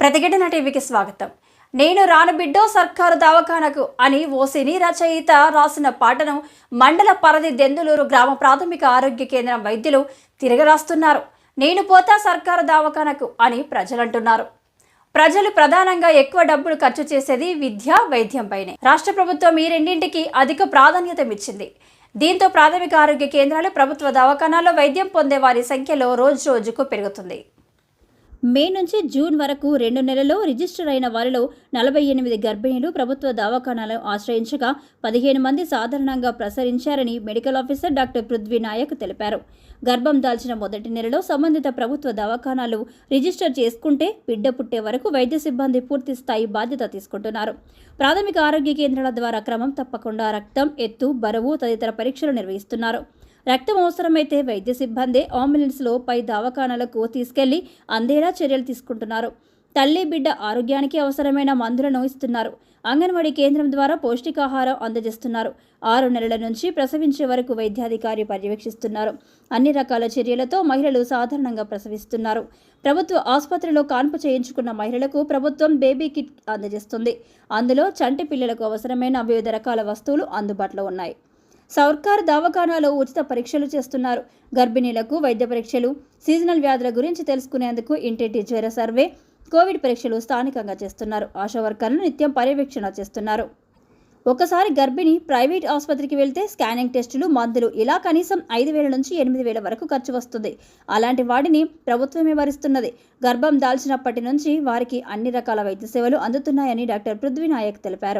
ప్రతిఘటన టీవీకి స్వాగతం. నేను రాను బిడ్డో సర్కారు దవాఖానకు అని ఓ సినీ రచయిత రాసిన పాటను మండల పరిధి దెందులూరు గ్రామ ప్రాథమిక ఆరోగ్య కేంద్రం వైద్యులు తిరగరాస్తున్నారు. నేను పోతా సర్కారు దవాఖానకు అని ప్రజలంటున్నారు. ప్రజలు ప్రధానంగా ఎక్కువ డబ్బులు ఖర్చు చేసేది విద్య వైద్యంపైనే రాష్ట్ర ప్రభుత్వం ఈ రెండింటికి అధిక ప్రాధాన్యతమిచ్చింది దీంతో ప్రాథమిక ఆరోగ్య కేంద్రాలు ప్రభుత్వ దవాఖానాల్లో వైద్యం పొందే వారి సంఖ్యలో రోజు రోజుకు పెరుగుతుంది. మే నుంచి జూన్ వరకు రెండు నెలల్లో రిజిస్టర్ అయిన వారిలో నలభై ఎనిమిది గర్భిణీలు ప్రభుత్వ దవాఖానాలను ఆశ్రయించగా పదిహేను మంది సాధారణంగా ప్రసరించారని medical officer doctor Prithvi Nayak తెలిపారు. గర్భం దాల్చిన మొదటి నెలలో సంబంధిత ప్రభుత్వ దవాఖానాలు రిజిస్టర్ చేసుకుంటే బిడ్డ పుట్టే వరకు వైద్య సిబ్బంది పూర్తి స్థాయి బాధ్యత తీసుకుంటున్నారు. ప్రాథమిక ఆరోగ్య కేంద్రాల ద్వారా క్రమం తప్పకుండా రక్తం ఎత్తు బరువు తదితర పరీక్షలు నిర్వహిస్తున్నారు. రక్తం అవసరమైతే వైద్య సిబ్బంది అంబులెన్స్లో పై దవాఖానాలకు తీసుకెళ్ళి అందేలా చర్యలు తీసుకుంటున్నారు. తల్లి బిడ్డ ఆరోగ్యానికి అవసరమైన మందులను ఇస్తున్నారు. అంగన్వాడీ కేంద్రం ద్వారా పౌష్టికాహారం అందజేస్తున్నారు. ఆరు నెలల నుంచి ప్రసవించే వరకు వైద్యాధికారి పర్యవేక్షిస్తున్నారు. అన్ని రకాల చర్యలతో మహిళలు సాధారణంగా ప్రసవిస్తున్నారు. ప్రభుత్వ ఆసుపత్రిలో కాన్పు చేయించుకున్న మహిళలకు ప్రభుత్వం బేబీ కిట్ అందజేస్తుంది. అందులో చంటి పిల్లలకు అవసరమైన వివిధ రకాల వస్తువులు అందుబాటులో ఉన్నాయి. సర్కారు దవాఖానాలో ఉచిత పరీక్షలు చేస్తున్నారు. గర్భిణీలకు వైద్య పరీక్షలు సీజనల్ వ్యాధుల గురించి తెలుసుకునేందుకు ఇంటింటి జ్వర సర్వే కోవిడ్ పరీక్షలు స్థానికంగా చేస్తున్నారు. ఆశా వర్కర్లు నిత్యం పర్యవేక్షణ చేస్తున్నారు. ఒకసారి గర్భిణి ప్రైవేట్ ఆసుపత్రికి వెళ్తే స్కానింగ్ టెస్టులు మందులు ఇలా కనీసం ఐదు వేల నుంచి ఎనిమిది వేల వరకు ఖర్చు వస్తుంది. అలాంటి వాటిని ప్రభుత్వమే భరిస్తున్నది గర్భం దాల్చినప్పటి నుంచి వారికి అన్ని రకాల వైద్య సేవలు అందుతున్నాయని డాక్టర్ పృథ్వీనాయక్ తెలిపారు.